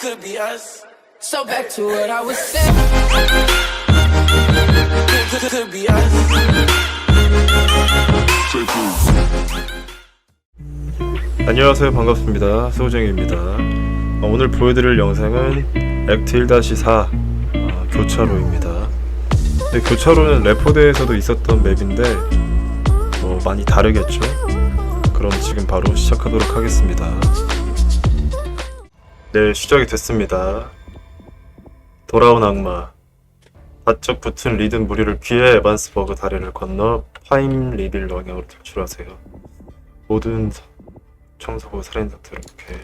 could be us. So back to what I was saying. Could, could, be us. 안녕하세요 반갑습니다 소정입니다 어, 오늘 보여드릴 영상은 액트 1-4 어, 교차로입니다 교차로는 레포드에서도 있었던 맵인데 어, 많이 다르겠죠 그럼 지금 바로 시작하도록 하겠습니다 네 시작이 됐습니다. 돌아온 악마. 바짝 붙은 리듬 무리를 피해 에반스버그 다리를 건너 파임 리빌 방향으로 탈출하세요. 모든 청소부 살인 사태로 오케이.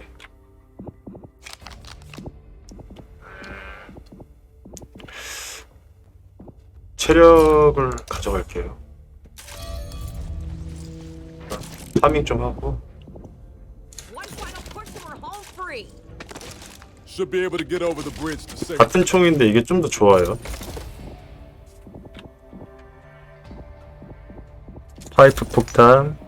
체력을 가져갈게요. 아, 파밍 좀 하고 Should be able to get over the bridge to safety. 같은 총인데 이게 좀 더 좋아요. 파이프 폭탄,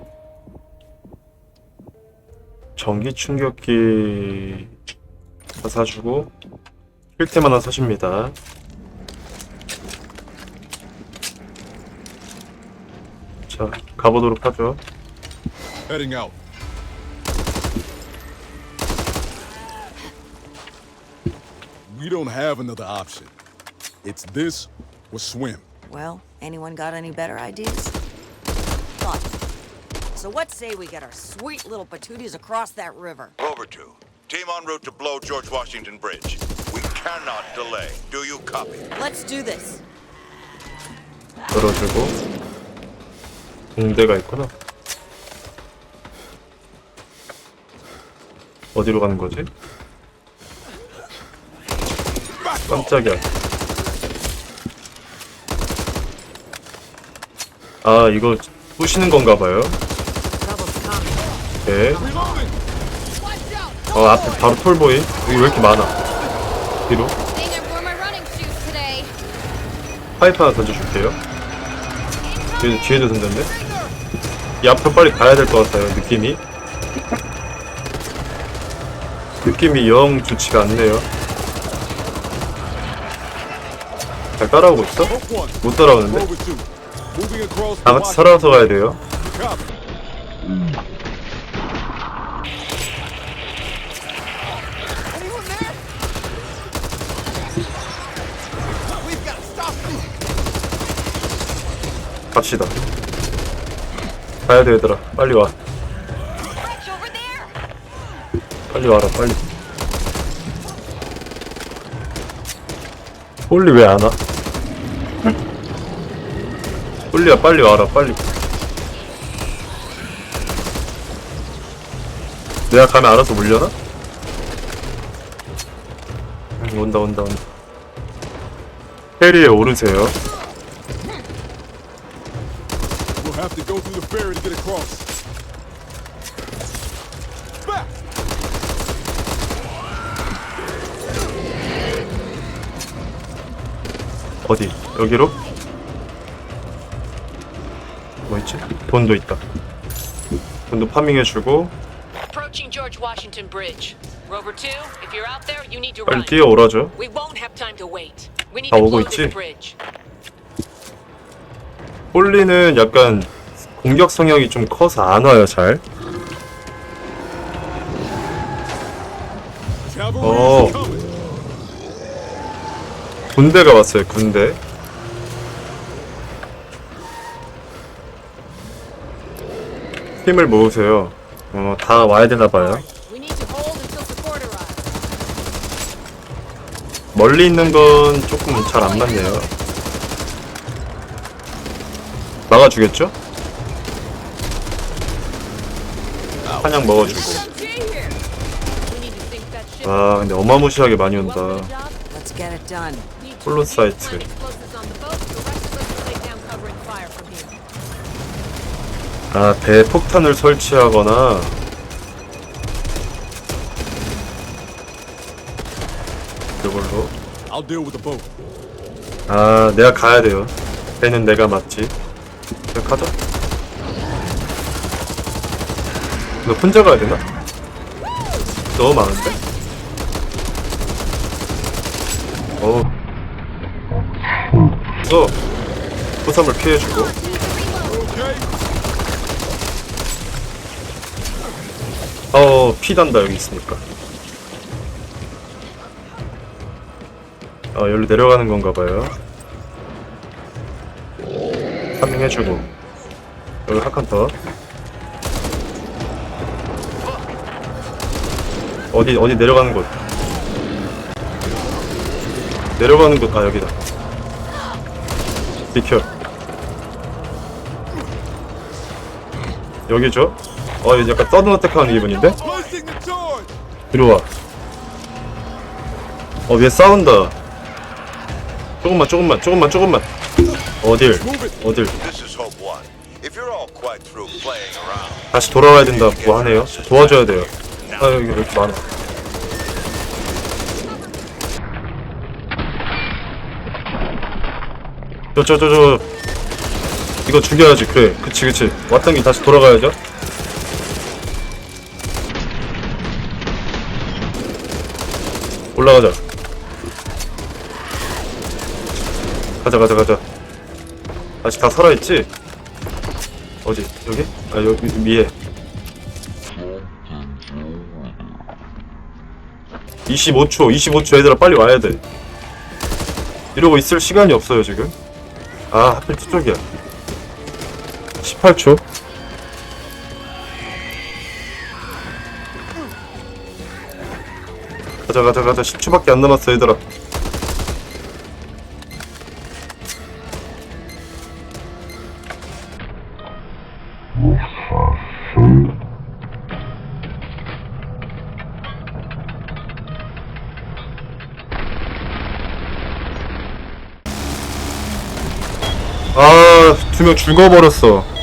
전기 충격기 하나 사주고 필템 하나 사십니다. 자, 가보도록 하죠. Heading out. We don't have another option. It's this or swim. Well, anyone got any better ideas? Thought. So what say we get our sweet little patooties across that river? Rover 2. Team en route to blow George Washington Bridge. We cannot delay. Do you copy? Let's do this. 열어주고 공대가 있구나. 어디로 가는 거지? 깜짝이야. 아 이거 부시는 건가 봐요. Coming. 네. 어 앞에 바로 톨보이. 여기 왜 이렇게 많아? 뒤로. 파이프 하나 던져줄게요. 뒤에도 뒤에도 던졌네. 이 앞으로 빨리 가야 될 것 같아요. 느낌이. 느낌이 영 좋지가 않네요. 잘 따라오고 있어? 못 따라오는데? Rover 2. Moving across 다 같이 살아서 가야 돼요. 갑시다. 가야 돼 얘들아. 빨리 와. 빨리 와라 빨리. 홀리 왜 안 와? 홀리야 빨리 와라 빨리. 내가 가면 알아서 물려나? 응, 온다 온다 온다. 페리에 오르세요. We'll have to go through the ferry to get across. 어디? 여기로? 뭐 있지? 돈도 있다. 돈도 파밍해주고 Approaching George Washington Bridge. Rover 2, if you're out there, you need to 빨리 run. 뛰어오라죠. We won't have time to wait. We need 다 to 오고 blow 있지? bridge. 홀리는 약간 공격 성향이 좀 커서 안 와요 잘. Oh. coming. 군대가 왔어요 군대. 힘을 모으세요. 어, 다 와야 되나 봐요. We need to hold until support arrives. 멀리 있는 건 조금 잘 안 맞네요. 막아주겠죠? 한약 먹어주고. 아 근데 어마무시하게 많이 온다. Let's get it done. Need to 홀로 make 사이트. plant explosives on the boat. The rest of us will lay down covering fire from here. 아 대폭탄을 설치하거나 이걸로 I'll deal with the boat. 아 내가 가야 돼요 배는 내가 맞지 가자 너 혼자 가야 되나? 너무 많은데? 어. 또 부sam을 피해주고. 어, 피 단다 여기 있으니까. 어, 여기로 내려가는 건가 봐요. 파밍 해주고. 여기 한 칸 더. 어디, 어디 내려가는 곳. 내려가는 곳, 아, 여기다. 비켜. 여기죠? 어, 이제 약간 서든 어택하는 기분인데? 들어와. 어, 위에 싸운다. 조금만, 조금만, 조금만, 조금만. 어딜, 어딜. 다시 돌아와야 된다고 하네요. 도와줘야 돼요. 아, 여기 왜 이렇게 많아. 저, 저, 저, 저. 이거 죽여야지. 그래. 그치, 그치. 왔던 길 다시 돌아가야죠. 올라가자. 가자, 가자, 가자. 아직 다 살아있지? 어디? 여기? 아, 여기 위에. 25초, 25초 얘들아 빨리 와야 돼. 이러고 있을 시간이 없어요 지금. 아 하필 저쪽이야. 18초. 가자 가자 가자 10초밖에 안 남았어 얘들아. 두 명 죽어버렸어.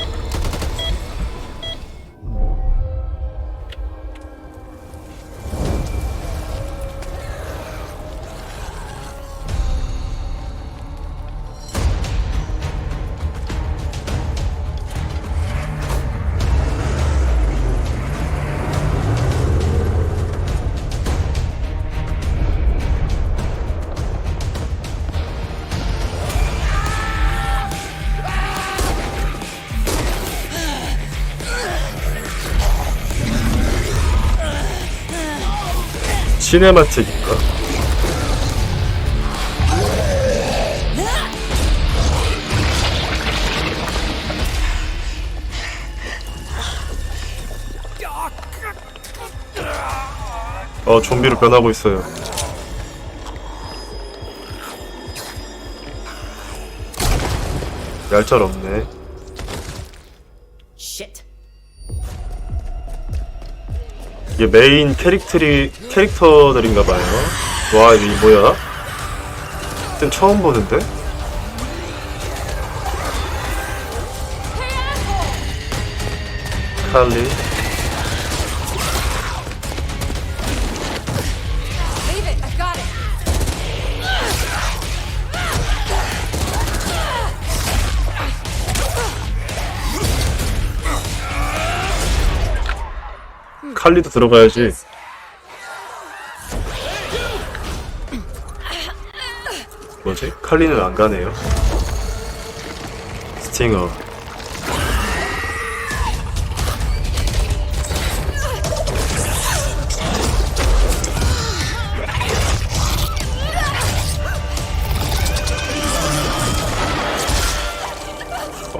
시네마틱인가? 어, 좀비로 변하고 있어요. 얄짤 없네. Shit. 이게 메인 캐릭터리 캐릭터들인가 봐요. 와 이게 뭐야? 그땐 처음 보는데? 칼리 칼리도 들어가야지. 뭐지? 칼리는 안 가네요. 스팅어.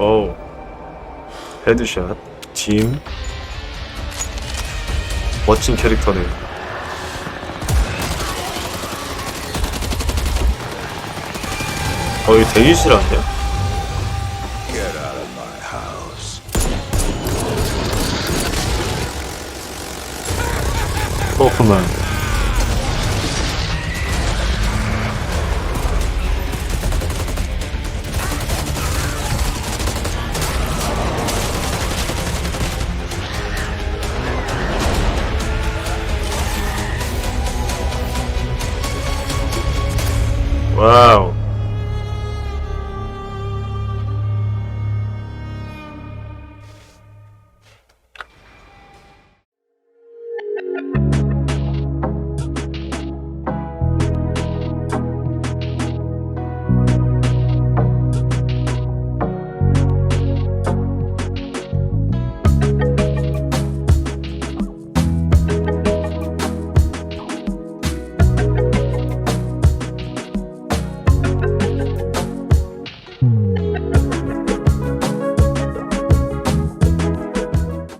오. 헤드샷. 짐. 멋진 캐릭터네. 어, 이 대기실 아니야? 호프만. 와우.